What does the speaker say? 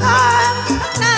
น้